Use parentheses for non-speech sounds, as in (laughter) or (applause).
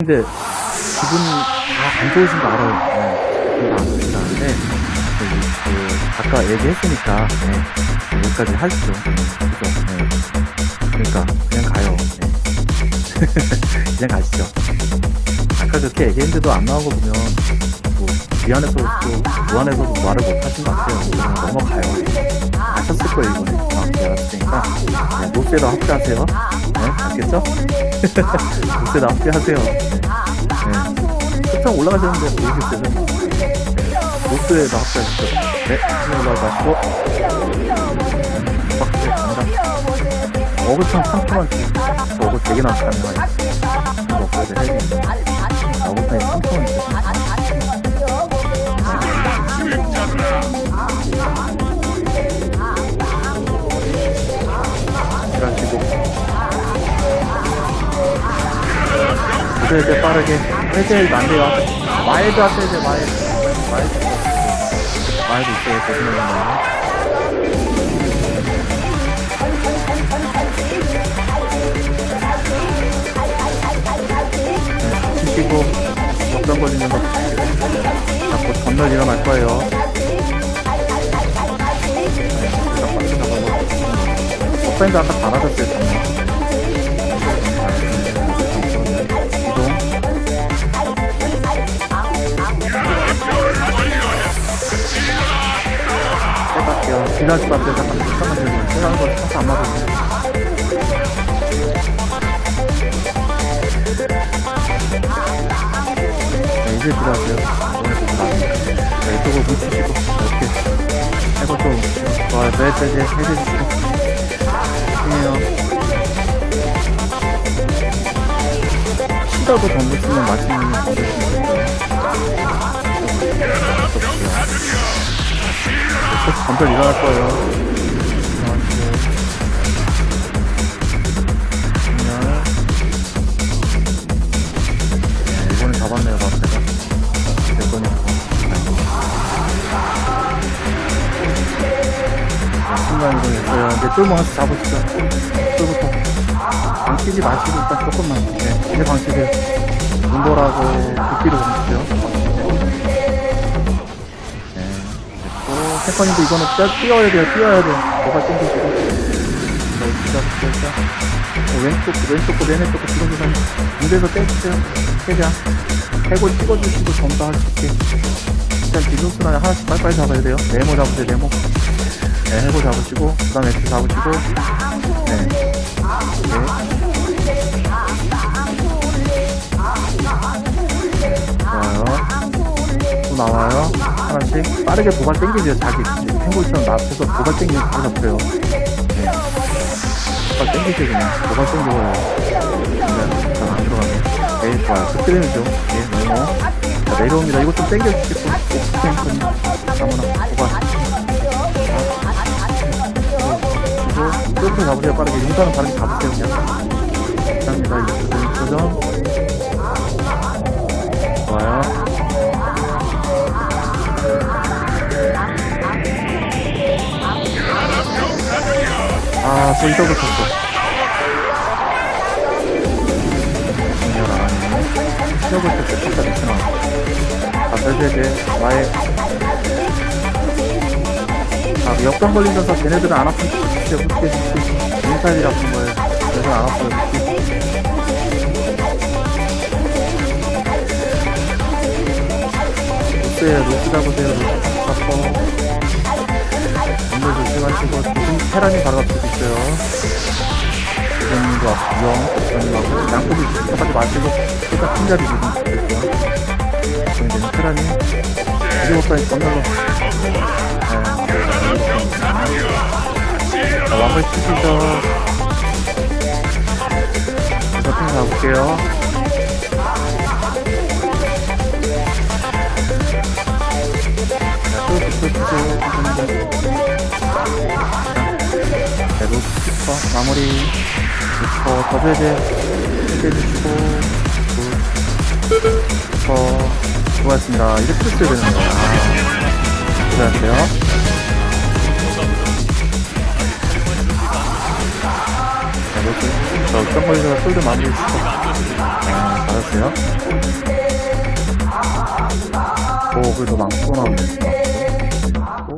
근데 기분 다안 좋으신 거 알아요. 네. 다안 좋으신 거 아는데 그, 그 아까 얘기했으니까 네. 여기까지 하시죠. 그죠? 네. 그러니까 그냥 가요. 네. (laughs) 그냥 가시죠. 아까 그렇게 얘기했는데도 안거 보면 뭐 미안해서 또 무안해서도 말을 못 하신 것 같아요. 그냥 넘어가요. 아셨을 거예요 이번에. 아, 알았으니까 네, 노스에다 합체하세요. 네, 알겠죠? (laughs) 노스에다 합체하세요. 네. 초청 올라가셨는데? 네. 노스에다 합체하시죠. 네, 한번 올라가시고 확실히 갑니다. 어그창 3초만 주세요. 어그 4개나 가능해요. 이거 없어야 돼, 헬기. 어그창이 3초만 이제 빠르게 해제일 안 돼요 마일드 하셔야 돼 마일 마일드 마일드 있어요 보시면은 네, 치시고 역전 걸리는 거 자꾸 전멸 일어날 거예요. offense 아까 다 맞았어요 전멸 이동 갈게요. 지나지 마세요. 잠깐, 잠깐만요. 제가 하는 거 차서 안 맞아요. 네, 이제 들어가세요. 오늘 나니까. 네, 이쪽으로 뭉치시고, 이렇게. 해고 좀, 좋아요. 네, 네, 네, 해주시고. 힘내요. 시다도 덤블 쓰면 맛있는 덤블 쓰면 있어요. 건설 일어날 거예요. 하나씩 잡으시죠. 쫄부터. 방치지 마시고 일단 조금만. 네, 이제 방치를 눈보라고 극기로 보내주세요. 세컨인데 이거는 뛰어, 뛰어야 돼요, 뛰어야 돼요. 뭐가 땡기시고. 네, 기다리세요, 일단. 어, 왼쪽, 왼쪽 거, 내내 쪽 거, 지금 주면 무대에서 떼주세요. 최대한. 해고 찍어주시고 하실게. 일단 딜로스나 하나씩 빨리빨리 잡아야 돼요. 네모 잡으세요, 네모. 네, 해고 잡으시고, 그 다음에 X 잡으시고, 네. 네. 좋아요. 또 나와요. 하나씩 빠르게 도발 땡기세요. 자기 탱고처럼 앞에서 도발 땡기면 바로 잡혀요. 네. 도발 땡기세요 그냥. 도발 땡겨요. 네, 잘안 들어가네. 네, 좋아요. 끝들이는죠. 네, 네모. 자, 내려옵니다. 이것 좀 땡겨주시고. 땡겨. 아무나 도발. 그리고 이렇게 가보세요. 빠르게. 용사는 빠르게 가보세요. 그냥. 감사합니다. 이거 도전. 아. 정렬 안 하네. 시작을 때 끝까지 있잖아. 아, 벨벳에 나의. 아, 역전 걸리면서 걔네들은 안 아픈 척 진짜 못해. 인사일이 아픈 거예요. 그래서 안 아파요. 로스에 로스 잡으세요. 로스 잡고. 문제 조심하시고, 테란이 바로 앞에 있어요. 지금도 앞경, 복선님하고, 양쪽이 똑같이 마시고, 일단 큰 자리 지금 있을게요. 지금 되는 테란이, 이제부터 건널로. 네. 자, 왕을 치시죠. 버튼 가볼게요. 마무리 스퍼 더블제 해주시고 스퍼 수고하셨습니다 이렇게 했어야 되는 거야 아, 수고하세요 저 썸벌리가 솔드 많이 있어. 아, 받았어요. 오, 그래도 망고 나오네.